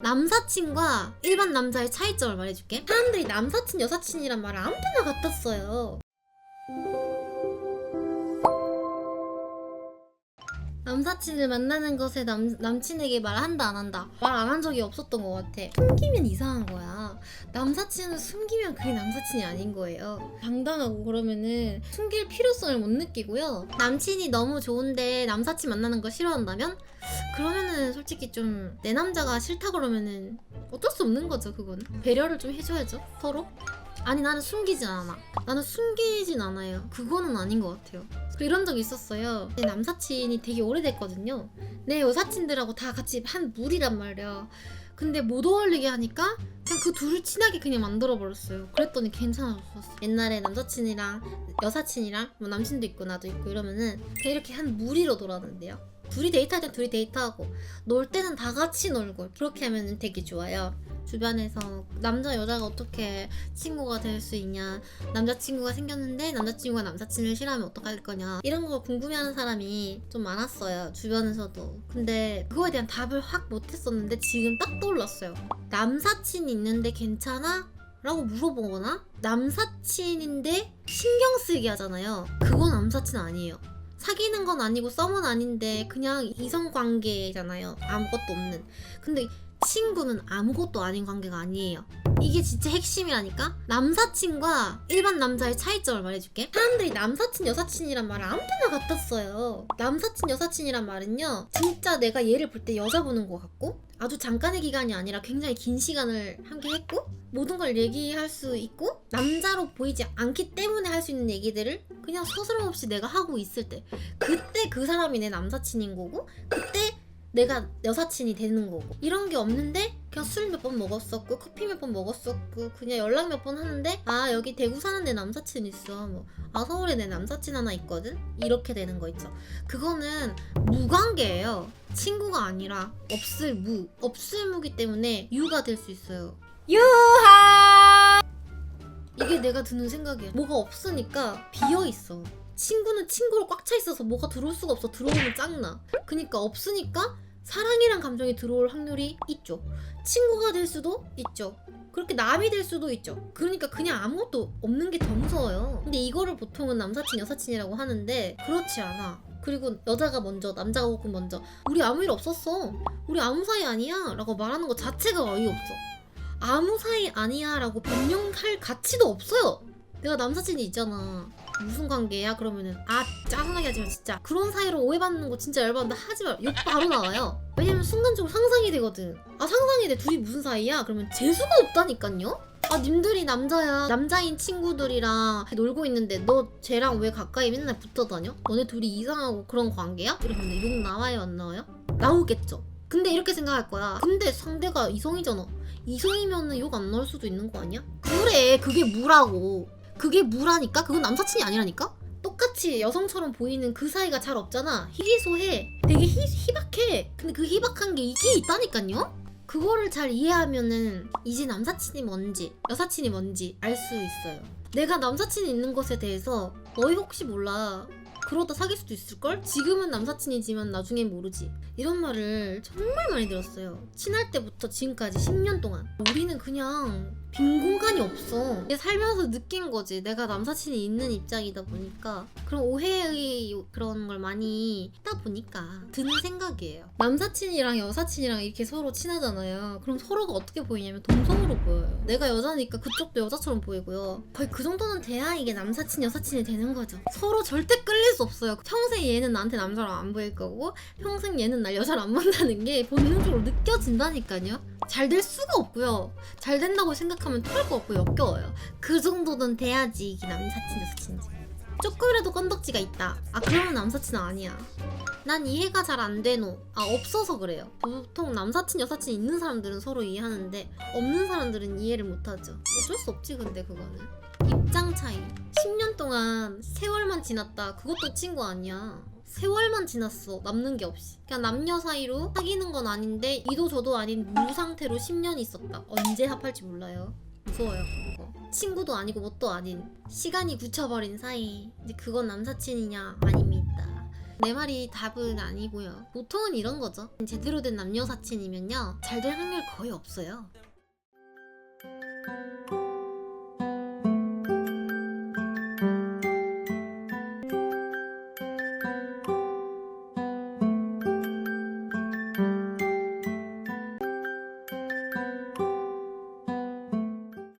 남사친과 일반 남자의 차이점을 말해줄게. 사람들이 남사친, 여사친이란 말을 아무 데나 갖다 써요. 남사친을 만나는 것에 남, 남친에게 말 한다 안 한다 말 안 한 적이 없었던 것 같아 숨기면 이상한 거야 남사친은 숨기면 그게 남사친이 아닌 거예요. 당당하고 그러면은 숨길 필요성을 못 느끼고요. 남친이 너무 좋은데 남사친 만나는 거 싫어한다면? 그러면은 솔직히 좀 내 남자가 싫다 그러면은 어쩔 수 없는 거죠 그건. 배려를 좀 해줘야죠 서로. 아니 나는 숨기진 않아. 나는 숨기진 않아요. 그거는 아닌 것 같아요. 그 이런 적 있었어요. 내 남사친이 되게 오래됐거든요. 내 여사친들하고 다 같이 한 무리란 말이야 근데 못 어울리게 하니까 그냥 그 둘을 친하게 그냥 만들어버렸어요. 그랬더니 괜찮아졌었어. 옛날에 남사친이랑 여사친이랑 뭐 남친도 있고 나도 있고 이러면은 이렇게 한 무리로 놀았는데요 둘이 데이트할 땐 둘이 데이트하고 놀 때는 다 같이 놀고 그렇게 하면 되게 좋아요. 주변에서 남자 여자가 어떻게 친구가 될 수 있냐. 남자친구가 생겼는데 남자친구가 남사친을 싫어하면 어떡할 거냐. 이런 거 궁금해하는 사람이 좀 많았어요 주변에서도. 근데 그거에 대한 답을 확 못했었는데 지금 딱 떠올랐어요. 남사친 있는데 괜찮아? 라고 물어보거나 남사친인데 신경 쓰게 하잖아요. 그건 남사친 아니에요 사귀는 건 아니고 썸은 아닌데 그냥 이성 관계잖아요. 아무것도 없는. 근데 친구는 아무것도 아닌 관계가 아니에요. 이게 진짜 핵심이라니까? 남사친과 일반 남자의 차이점을 말해줄게. 사람들이 남사친, 여사친이란 말을 아무 데나 갖다 써요. 남사친, 여사친이란 말은요, 진짜 내가 얘를 볼 때 여자 보는 것 같고, 아주 잠깐의 기간이 아니라 굉장히 긴 시간을 함께 했고, 모든 걸 얘기할 수 있고, 남자로 보이지 않기 때문에 할 수 있는 얘기들을 그냥 서스럼 없이 내가 하고 있을 때, 그때 그 사람이 내 남사친인 거고, 그때 내가 여사친이 되는 거고. 이런 게 없는데 그냥 술 몇 번 먹었었고 커피 몇 번 먹었었고 그냥 연락 몇 번 하는데 아 여기 대구 사는 내 남사친 있어. 뭐 아 서울에 내 남사친 하나 있거든? 이렇게 되는 거 있죠. 그거는 무관계예요. 친구가 아니라 없을 무 없을 무기 때문에 유가 될 수 있어요. 유하! 이게 내가 드는 생각이야 뭐가 없으니까 비어 있어 친구는 친구로 꽉 차 있어서 뭐가 들어올 수가 없어. 들어오면 짱나. 그니까 없으니까 사랑이란 감정이 들어올 확률이 있죠. 친구가 될 수도 있죠. 그렇게 남이 될 수도 있죠. 그러니까 그냥 아무것도 없는 게 더 무서워요. 근데 이거를 보통은 남사친 여사친이라고 하는데 그렇지 않아. 그리고 여자가 먼저 남자가 혹은 먼저 우리 아무 일 없었어. 우리 아무 사이 아니야. 라고 말하는 것 자체가 어이없어 아무 사이 아니야. 라고 변명할 가치도 없어요. 내가 남사친이 있잖아 무슨 관계야? 그러면은 아 짜증나게 하지만 진짜 그런 사이로 오해받는 거 진짜 열받는다 하지 마. 욕 바로 나와요. 왜냐면 순간적으로 상상이 되거든. 아 상상이 돼. 둘이 무슨 사이야? 그러면 재수가 없다니깐요. 아 님들이 남자야 남자인 친구들이랑 놀고 있는데 너 쟤랑 왜 가까이 맨날 붙어 다녀? 너네 둘이 이상하고 그런 관계야? 이러면 욕 나와요 안 나와요? 나오겠죠. 근데 이렇게 생각할 거야. 근데 상대가 이성이잖아. 이성이면은 욕 안 나올 수도 있는 거 아니야? 그래 그게 무라고. 그게 무라니까? 그건 남사친이 아니라니까? 똑같이 여성처럼 보이는 그 사이가 잘 없잖아. 희소해. 되게 희, 희박해. 근데 그 희박한 게 이게 있다니까요? 그거를 잘 이해하면은 이제 남사친이 뭔지 여사친이 뭔지 알 수 있어요. 내가 남사친이 있는 것에 대해서 너희 혹시 몰라. 그러다 사귈 수도 있을걸? 지금은 남사친이지만 나중엔 모르지. 이런 말을 정말 많이 들었어요. 친할 때부터 지금까지 10년 동안. 우리는 그냥 빈 공간이 없어. 살면서 느낀 거지. 내가 남사친이 있는 입장이다 보니까 그런 오해의 그런 걸 많이 했다 보니까 드는 생각이에요. 남사친이랑 여사친이랑 이렇게 서로 친하잖아요. 그럼 서로가 어떻게 보이냐면 동성으로 보여요. 내가 여자니까 그쪽도 여자처럼 보이고요. 거의 그 정도는 돼야 이게 남사친 여사친이 되는 거죠. 서로 절대 끌릴 수 없어요. 평생 얘는 나한테 남자로 안 보일 거고 평생 얘는 날 여자로 안 본다는 게 본능적으로 느껴진다니까요. 잘 될 수가 없고요. 잘 된다고 생각하면 토할 거 없고 역겨워요. 그 정도는 돼야지 이게 남사친 여사친이지. 조금이라도 건덕지가 있다. 아 그러면 남사친 아니야. 난 이해가 잘 안 되노. 아 없어서 그래요. 보통 남사친 여사친 있는 사람들은 서로 이해하는데 없는 사람들은 이해를 못하죠. 어쩔 수 없지 근데 그거는. 입장 차이. 10년 동안 세월만 지났다. 그것도 친구 아니야. 세월만 지났어. 남는 게 없이. 그냥 남녀 사이로 사귀는 건 아닌데 이도 저도 아닌 무 상태로 10년 있었다. 언제 합할지 몰라요. 무서워요 그거. 친구도 아니고 뭣도 아닌 시간이 굳혀버린 사이. 이제 그건 남사친이냐? 아닙니다. 내 말이 답은 아니고요. 보통은 이런 거죠. 제대로 된 남녀 사친이면요. 잘 될 확률 거의 없어요.